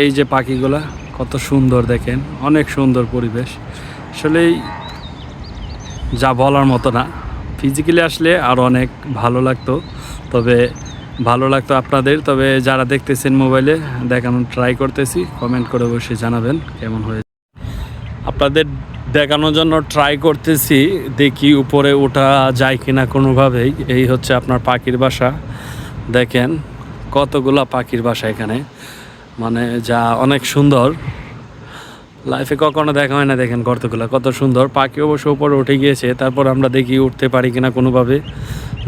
এই যে পাখিগুলা, কত সুন্দর দেখেন, অনেক সুন্দর পরিবেশ। আসলেই যা বলার মতো না। ফিজিক্যালি আসলে আর অনেক ভালো লাগতো, তবে ভালো লাগতো আপনাদের। তবে যারা দেখতেছেন মোবাইলে দেখানোর ট্রাই করতেছি কমেন্ট করে অবশ্যই জানাবেন কেমন হয়েছে। আপনাদের দেখানোর জন্য ট্রাই করতেছি, দেখি উপরে ওঠা যায় কিনা কোনোভাবেই। এই হচ্ছে আপনার পাখির বাসা। দেখেন, কতগুলা পাখির বাসা এখানে। মানে যা অনেক সুন্দর। লাইফে কখনো দেখা হয় না, দেখেন কতগুলা কত সুন্দর। পাখি অবশ্য উপরে উঠে গিয়েছে, তারপর আমরা দেখি উঠতে পারি কিনা কোনোভাবে।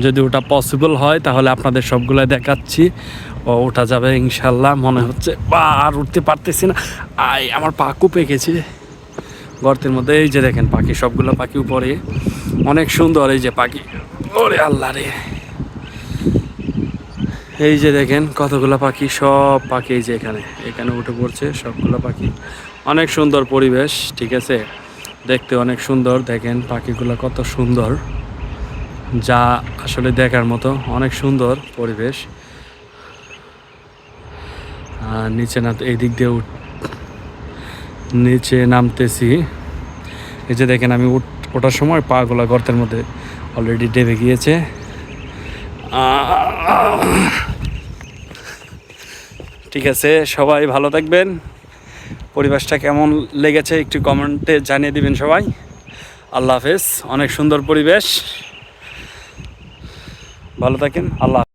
যদি ওটা পসিবল হয়, তাহলে আপনাদের সবগুলো দেখাচ্ছি। ও, ওঠা যাবে ইনশাল্লাহ মনে হচ্ছে, বা, আর উঠতে পারতেছি না। আই আমার পা পেকেছে গর্তের মধ্যে, এই যে দেখেন পাখি, সবগুলো পাখি উপরে। অনেক সুন্দর এই যে পাখি। ওরে আল্লাহ রে। এই যে দেখেন, কতগুলো পাখি, সব পাখি এই যে এখানে। এখানে উঠে পড়ছে সবগুলো পাখি। অনেক সুন্দর পরিবেশ, ঠিক আছে? দেখতে অনেক সুন্দর। দেখেন পাখিগুলো কত সুন্দর। যা আসলে দেখার মতো, অনেক সুন্দর পরিবেশ। আর নিচে না এই দিক দিয়ে উঠ নিচে নামতেছি। এই যে দেখেন, আমি উঠ ওঠার সময় পাগুলা গর্তের মধ্যে অলরেডি ডেবে গিয়েছে! ঠিক আছে, সবাই ভালো থাকবেন। পরিবেশটা কেমন লেগেছে একটু কমেন্টে জানিয়ে দিবেন সবাই। আল্লাহ হাফেজ, অনেক সুন্দর পরিবেশ। ভালো থাকেন, আল্লাহ